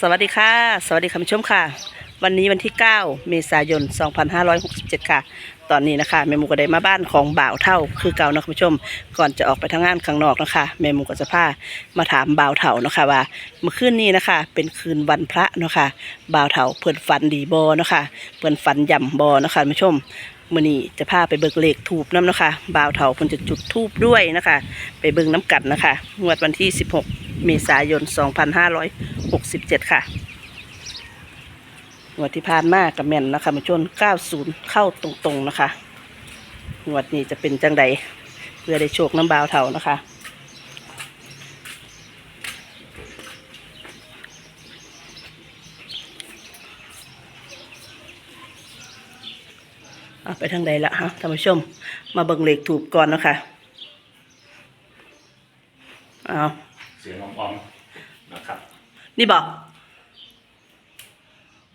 สวัสดีค่ะ สวัสดีคุณผู้ชมค่ะ วันนี้วันที่ 9 เมษายน 2567 ค่ะ ตอนนี้นะคะแม่หมูก็ได้มาบ้านของบ่าวเท่าคือเก่านะคุณผู้ชม ก่อนจะออกไปทำงานข้างนอกนะคะแม่หมูก็จะพามาถามบ่าวเท่านะคะว่าเมื่อคืนนี้นะคะ เป็นคืนวันพระเนาะคะบ่าวเท่าเพิ่นฝันดีบอเนาะคะเพิ่นฝันย่ำบอนะคะคุณผู้ชมมื่อนี้จะพาไปเบิกเลขทูบน้ำนะคะบ่าวเท่าเพิ่นจะจุดทูบด้วยนะคะ ไปเบิ่งน้ำกัดนะคะงวดวันที่ 16 เมษายน 2567 ค่ะงวดที่ผ่านมากับแม่นนะคะมาชน 90 เข้าตรงๆนะคะงวดนี้จะเป็นจังใดเพื่อได้โชคน้ำบาวเท่านะคะเอาไปทางใดละฮะท่านผู้ชม มาเบิ่งเลขถูกก่อนนะคะเอา สียงอ่อมๆนะครับ นี่บอก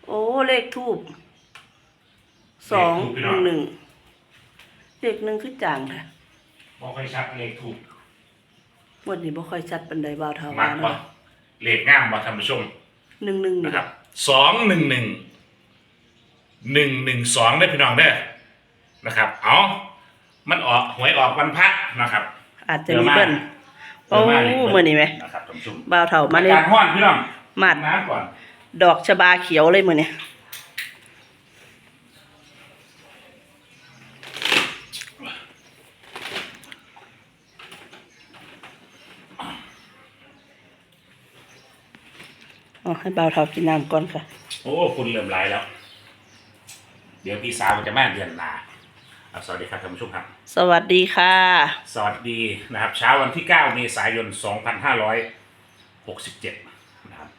โอ้เลขทูบสองหนึ่งหนึ่งเลขหนึ่งคือจางค่ะบ่ค่อยชัดเลขถูกงวันนี้บ่ค่อยชัดปันใดบ่าวเท่ามัว่ากบ่เนาะเลขงามบ่ท่านผู้ชม หนึ่งหนึ่งนะครับสองหนึ่งหนึ่งหนึ่งหนึ่งสองได้อพี่น้องเด้อนะครับ เอามันออกหวยออกวันพระนะครับอาจจะมีเบิ้ล โอ้เดี๋ยวมาเลขบิ้ลเมื่อนี้ไหมนะครับท่านผู้ชมบ่าวเท่ามาในการห้อนพี่น้องมาดน้ำก่อนดอกชบาเขียวเลยมื่อนี้อ๋อให้บ่าวเท่ากินน้ำก่อนค่ะ โอ้คุณเริ่มไลายแล้ว เดี๋ยวพี่สาวมันจะมาเดือนหนา อะสวัสดีครับท่านผู้ชมครับ สวัสดีค่ะ สวัสดีนะครับเช้าวันที่ 9 เมษายน 2567 นะครับ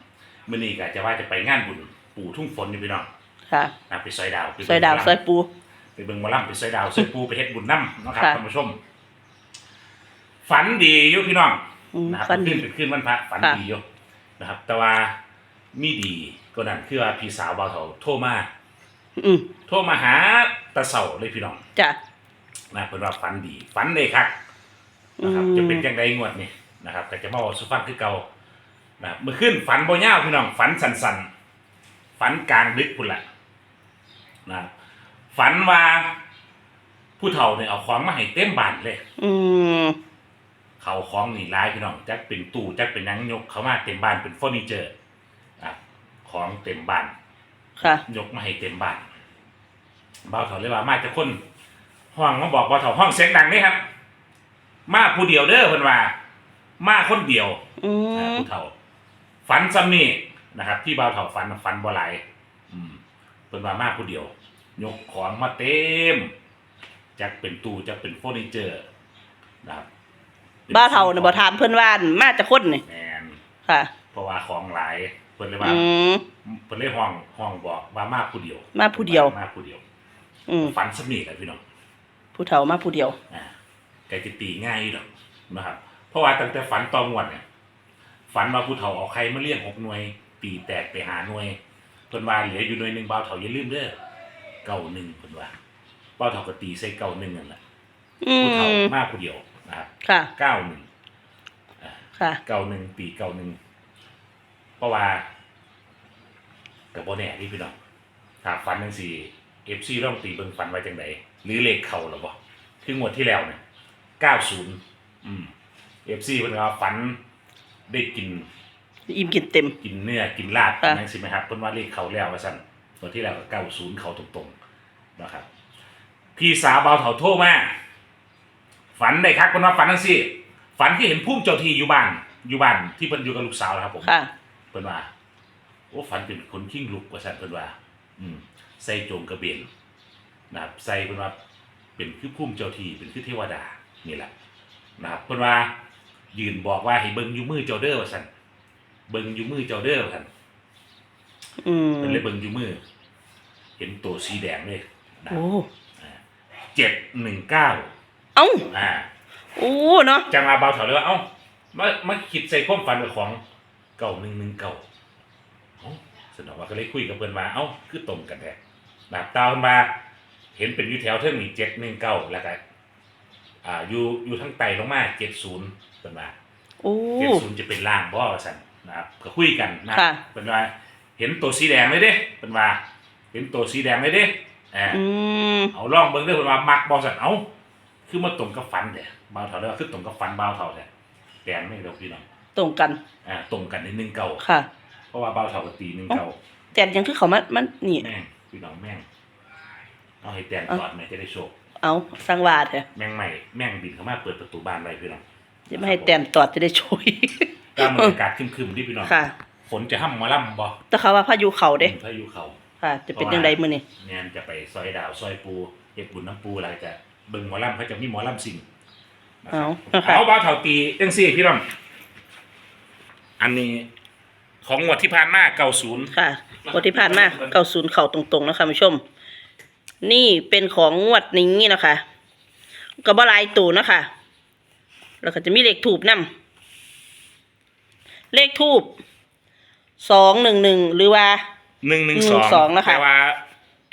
มื่อนี้ก็จะว่าจะไปงานบุญปู่ทุ่งฝนนี่พี่น้องค่ะนะไปซอยดาวไปซอยดาวซอยปู ไปเบิ่งหมอลำไปซอยดาวซอยปูไปเฮ็ดบุญน้ำนะครับค่ะ ท่านผู้ชม ฝันดีอยู่พี่น้อง อืมนะครับฟันดี ขึ้นเป็นขึ้นวันพระฝันค่ะ ดีอยู่นะครับ แต่ว่ามีดีก็นั่นคือว่าพี่สาวเบาเถาโทรมา อืมโทรมาหา ตาเสาเลยพี่น้องจ้ะนะเป็นว่าฝันดีฝันเลยครับนะครับอืมจะเป็นยังไงงวดนี่นะครับก็จะมาบอกสุฟังคือเก่านะครับเมื่อขึ้นฝันบ่ยาวพี่น้องฝันสันๆฝันกลางดึกพุ่นละนะครับฝันว่าผู้เฒ่าเนี่ยเอาของมาให้เต็มบ้านเลย อืมเขาของนี่ร้ายพี่น้องจักเป็นตู้จักเป็นหนังยกเขามาเต็มบ้านเป็นเฟอร์นิเจอร์อะของเต็มบ้านค่ะ ยกมาให้เต็มบ้าน บ่าวเฒ่าเลยว่ามาจากคนห้องมาบอกบ่าวเฒ่าห้องเสียงดังนี่ครับ มาผู้เดียวเด้อเพิ่นว่า มาคนเดียวอือ่ามผู้เฒ่า ฝันซ้ำนี่นะครับ ที่บ่าวเฒ่าฝันน่ะฝันบ่หลายอืมเพิ่นว่ามาผู้เดียว ยกของมาเต็มจักเป็นตู้จักเป็นเฟอร์นิเจอร์นะครับบ้าเท่าเนี่ยบ่ถามเพื่อนว่านมาจากคนนี่แมนค่ะ เพราะว่าของหลายเพิ่นเลยว่า อืม เพิ่นเลยห้องห้องบอกว่ามาผู้เดียวมาผู้เดียว มาผู้เดียว อืมฝันซ้ำนี่แหละพี่น้องผู้เฒ่ามาผู้เดียว อ่าไก่จะตีง่ายอยู่หรอกนะครับ เพราะว่าตั้งแต่ฝันตองวดเนี่ยฝันว่าผู้เฒ่าเอาใครมาเลี้ยงหกหน่วยตีแตกไปหาหน่วยเพิ่นว่าเหลืออยู่หน่วยหนึ่งเบาเฒ่าอย่าลืมเด้อเก่าหนึ่งเพิ่นว่าเบาเฒ่าก็ตีใส่เก่าหนึ่งนั่นแหละอืผู้เฒ่ามมาผู้เดียวนะครับค่ะ เก้าหนึ่งค่ะ เก่าหนึ่งตีเก่าหนึ่งเพราะว่ากับโบแน่ที่พี่น้องถ้าฝันจังสี่ เอฟซีต้องตีเบิ่งฝันไว้จังไดหรือเลขเข่าหรอบ่คืองวดที่แล้วเนี่ยเก้าศูนย์อืมเอฟซีเพิ่นว่าฝันได้กินอิ่มกินเต็ม กินเนื้อกินลาบค่ะ นั่นสิไหมครับเพิ่นว่าเลขเขาแล้วว่าซั่นตัวที่แล้วก็เก้าศูนย์เขาตรงๆนะครับ พี่สาวเบาเถาโทรมาฝันได้ครับเพิ่นว่าฝันจังซี่ ฝันที่เห็นพุ่มเจ้าที่อยู่บ้านอยู่บ้านที่เพิ่นอยู่กับลูกสาวนะครับผม ค่ะ เพิ่นว่าโอ้ฝันเป็นคนขิ้งลุกว่าซั่นเพิ่นว่า อืมใส่โจงกระเบนนะครับใส่เพิ่นว่าเป็นคือพุ่มเจ้าที่เป็นคือเทวดานี่แหละนะครับเพิ่นว่ายืนบอกว่าให้เบิ่งอยู่มือเจ้าเด้อว่าซั่นเบิ่งอยู่มือเจ้าเด้อว่าซั่นอืมเพิ่นเลยเบิ่งอยู่มือ เห็นตัวสีแดงเลยนะโอ้เจ็ดหนึ่งเก้าเอ้าอ่าโอ้เนาะจังมาเบาเถาเลยว่าเอ้ามามาคิดใส่ความฝันกับของเก่าหนึ่งหนึ่งเก่าเอ้า สนองว่าก็เลยคุยกับเพื่อนว่าเอ้าคือตรงกันแท้แบบตาเพิ่นมาเห็นเป็นอยู่แถวเท่านี้เจ็ดหนึ่งเก้าแล้วก็อ่าอยู่อยู่ทั้งไตลงมาเจ็ดศูนย์เป็นว่าโอ้ เจ็ดศูนย์จะเป็นล่างบ่ว่าสันนะครับก็คุยกันนะค่ะเป็นว่า เห็นตัวสีแดงเลยเด้เป็นว่า เห็นตัวสีแดงเลยเด้อ่า อืม เอาล่องเบิ่งเด้อเพิ่นว่ามักบ่สั่นเอาคือมาตรงกับฟันเด้บ่าวเฒ่าเด้อคือตรงกับฟันบ่าวเฒ่าแท้แดงไม่เด้อพี่น้องตรงกันอ่าตรงกันในหนึ่งเก่าค่ะ เพราะว่าบ่าวเฒ่าก็ตีหนึ่งเก่าแต่ยังคือเขามามันนี่ แม่งพี่น้องแม่งเอาให้แตนเอ้าก่อนแม่จะได้โชคเอาสร้างวาดเถอะแม่งใหม่แม่งบินเข้ามาเปิดประตูบ้านไว้พี่น้องจะไม่ให้แตนตอดจะได้ช่วยกลางบรรยากาศครึมๆที่พี่น้องค่ะฝนจะห้ำหมาล่ำบ่แต่เขาว่าพายุเขาเด้พายุเขาค่ะ จะเป็นยังไงมื้อนี้แม่นจะไปซอยดาวซอยปูเฮ็ดบุญน้ำปูอะไรจะเบิ่งหมอลำเขาจะมีหมอลำสิ่งนะคเอารับค่ะเอาบ้าวเถาตีจังซี่พี่น้องอันนี้ ของงวดที่ผ่านมาเก้าศูนย์ค่ะงวดที่ผ่านมาเก้าศูนย์เข่าตรงๆนะคะผู้ชม นี่เป็นของงวดนี้นะคะก็บ่หลายตัวนะคะแล้วก็จะมีเลขถูกนํเลขทูบสองหนึ่งหนึ่งหรือว่าหนึ่งหนึ่งสอง112นะคะแต่ว่า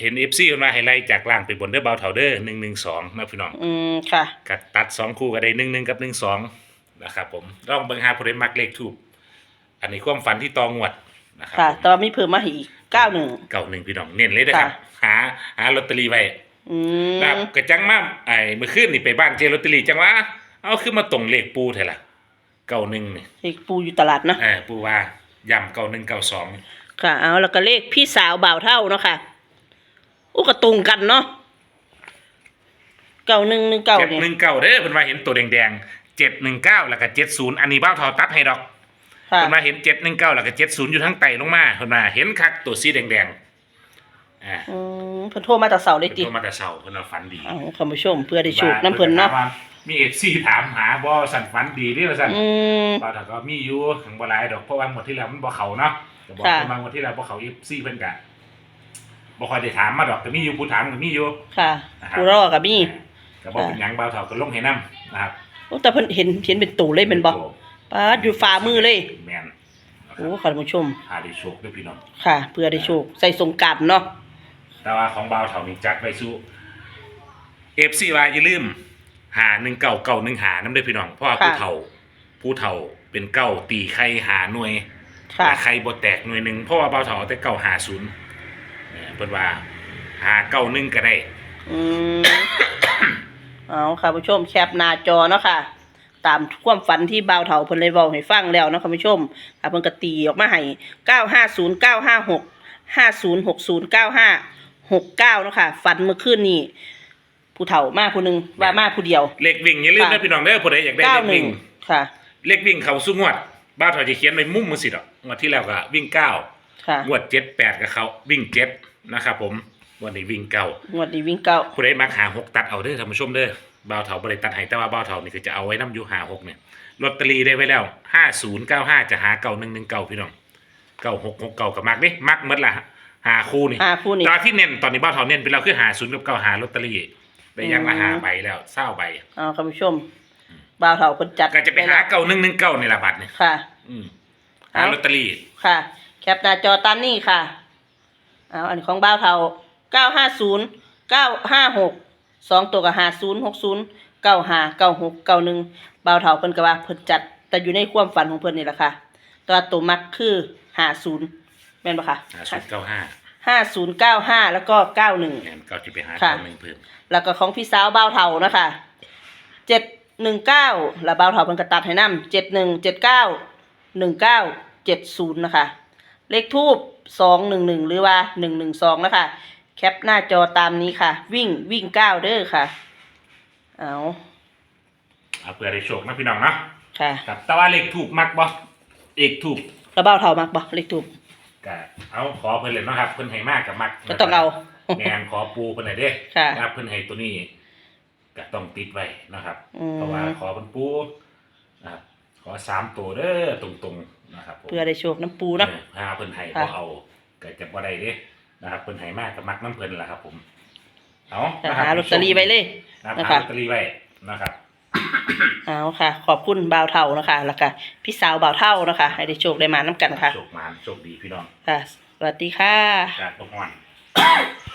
เห็นเอฟซีคนมาให้ไล่จากล่างไปบนเด้อเบาเถาเด้อหนึ่งหนึ่งสองนะพี่น้อง อืมค่ะกัดตัดสองคู่ก็ได้หนึ่งหนึ่งกับหนึ่งสองนะครับผมลองเบิ่งหาผู้ใดมักเลขทูบ อันนี้ความฝันที่ตองวดนะครัค่ะผมแต่ว่ามีเพิ่มมาให้อีกเก้าหนึ่ง เก่าหนึ่งพี่น้องเน้นเลยนะครับ หาหาลอตเตอรี่ไว้อืนะครับมกระจังมาไอ้เมื่อคืนนี่ไปบ้านเจลอตเตอรี่จังวะเอาขึ้นมาตรงเลขปูเถอะล่ะเก่าหนึ่งนี่เลขปูอยู่ตลาดเนาะ เออปูว่าย่ำเก่าหนึ่งเก่าสองค่ะ เอาแล้วก็เลขพี่สาวบ่าวเท่าเนาะค่ะอู้ก็ตรงกันเนาะเก้าหนึ่งหนึ่งเก้าเจ็ดเนี่ย หนึ่งเก้าเด้อเพิ่นว่าเห็นตัวแดงๆเจ็ดหนึ่งเก้าแล้วก็เจ็ดศูนย์อันนี้บ้าวเทาตัดให้ดอก ค่ะเพิ่นว่าเห็นเจ็ดหนึ่งเก้าแล้วก็เจ็ดศูนย์อยู่ทั้งไตลงมาเพิ่นว่าเห็นคักตัวสีแดงๆอ่าอืมเพิ่นโทรมาแต่เสาร์เลยเป็นติตัวมาแต่เช้าเพิ่นว่าฝันดีเอาคุณผู้ชมเพื่อได้โชคน้ำเพิ่นเนาะว่มีเอฟซีถามหาบ่สั่นฝันดีนี่ว่าสั่นอืมบ่ถ้าก็มีอยู่ถึงบ่หลายดอกเพราะว่าหมดที่แล้วมันบ่เข้าเนาะก็บอกค่ะเพิ่นว่าหมดที่แล้วบ่เข้าเอฟซีเพิ่นก็บ่ค่อยได้ถามมาดอกก็มีอยู่ผู้ถามก็มีอยู่ ค่ะนะครับ ผู้รอกับมี่ ก็บอกเป็นหยังบ่าวเฒ่าก็ลงให้นํนะครับ โอ้แต่เพิ่นเห็นเห็นเป็นตู่เลยเป็นบ่ ปาดอยู่ฝ่ามือเลย แม่นนะคโอ้รับค่ะคุณผู้ชม หาได้โชคด้วยพี่น้อง ค่ะ เพื่อได้โชค ใส่สงกรารเนาะ แต่ว่าของบ่าวเฒ่านี่จัดไว้สู้ FC ว่าอย่าลืม หา1 9 9 1หานํเด้อพี่น้อง เพราะว่าผู้เฒ่า ผู้เฒ่าเป็นเก้าตีไข่หาหน่วย ค่ะ แต่ไข่บ่แตกหน่วยหนึงเพราะว่าบ่าวเฒ่าเอาแต่เก้าหาศูนย์เออเพิ่นว่าหาเก้าหนึ่งก็ได้ อืม เอาค่ะผู้ชมแคปหน้าจอเนาะค่ะ ตามความฝันที่บ่าวเฒ่าเพิ่นเลยเว้าให้ฟังแล้วเนาะค่ะผู้ชมค่ะเพิ่นก็ตีออกมาให้950 956 5060 9569เนาะค่ะฝันเมื่อคืนนี้ผู้เฒ่ามาผู้หนึงว่ามาผู้เดียว เลขวิ่งอย่าลืมค่ะนะพี่น้องเด้อผู้ใดอยากได้เลขวิ่ง91ค่ะ เลขวิ่งเขาสู้งวด บ้าวเฒ่าจะเขียนไว้มุมมือสิดอกงวดที่แล้วก็วิ่งเก้าค่ะงวดเจ็ดแปดกับเขาวิ่งเจ็ดนะครับผมงวันนี้วิ่งเก้างวดนี้วิ่งเก้าผู้ใดมักหาหกตัดเอาเด้อท่านผู้ชมเด้อ บ่าวเฒ่าบ่ได้ตัดให้แต่ว่าบ่าวเฒ่านี่คือจะเอาไว้นํอยู่หาหกเนี่ยลอตเตอรี่ได้ไว้แล้วห้าศูนย์เก้าห้าจะหาเก้าหนึ่งหนึ่งเก้าพี่น้องเก้าหกหกเก้ากับมักนี่มักหมดละหาคู่นี่ห้าคู่นี้ตอนที่เน้นตอนนี้บ้าวเฒ่าเน้นไปแล้วคือหาศูนย์กับเก้าหาลอตเตอรี่ได้ยังละอืมหาใบแล้วเศร้าใบเอาค่ะผู้ชมบ่าวเฒ่าเพิ่นจัดก็จะไปหาเก้าหนึ่งหนึ่งเก้าในละบัตรเนี่ยค่ะอืมเอาหาลอตเตอรี่ค่ะ แคปหน้าจอตามนี้ค่ะเอาอันนี้ของบ้าวเทาเก้าห้าศูนย์เก้าห้าหก สองตัวกับห้าศูนย์หกศูนย์เก้าห้าเก้าหกเก้าหนึ่งบ้าวเทาเพิ่นก็ว่าเพิ่นจัด แต่อยู่ในความฝันของเพิ่นนี่แหละค่ะตัวตัวมักคือห้าศูนย์แม่นปะคะหาศูนย์เก้าห้าห้าศูนย์เก้าห้าแล้วก็เก้าหนึ่ง แม่นก็จะไปหาค่ะเก้าหนึ่งเพิ่มแล้วก็ของพี่สาวบ้าวเทานะคะเจ็ดหนึ่งเก้าแล้วบ้าวเทาเพิ่นก็ตัดให้นำเจ็ดหนึ่งเจ็ดเก้าหนึ่งเก้าเจ็ดศูนย์นะคะ เลขทูบสองหนึ่งหนึ่งหรือว่าหนึ่งหนึ่งสองนะคะ แคปหน้าจอตามนี้ค่ะ วิ่งวิ่งเก้าเด้อค่ะ เอาเอาเพื่อได้โชคนะพี่น้องเนาะค่ะครับแต่ว่าเลขถูกมักบ่เอกถูกแล้วเบ้าเท่ามากบ่เลขทูบก็เอาขอเพิ่นเลยเนาะครับเพิ่นให้มากกับมักก็ต้องเอาแมนขอปูเพิ่นให้เด้ค่ะนะครับเพิ่นให้ตัวนี้ก็ต้องติดไว้นะครับอืมเพราะว่าขอเพิ่นปูนะครับขอสามตัวเด้อตรงๆนะครับผมเพื่อได้โชคน้ำปูเนาะเออถ้าเพิ่นให้ค่ะบ่เอาก็จะบ่ได้เด้ นะครับเพิ่นให้มากกับมักน้ำเพิ่นล่ะครับ ผมเอาจะนะครัหาลอตเตอรี่ไว้เลย นะครับนะหาคะลอตเตอรี่ไว้นะครับ เอาค่ะ ขอบคุณบ่าวเท่านะคะ แล้วก็พี่สาวบ่าวเท่านะคะ ให้ได้โชคได้มาน้ำกันค่ะโชคมานโชคดีพี่น้องค่ะ สวัสดีค่ะ จากตกวัน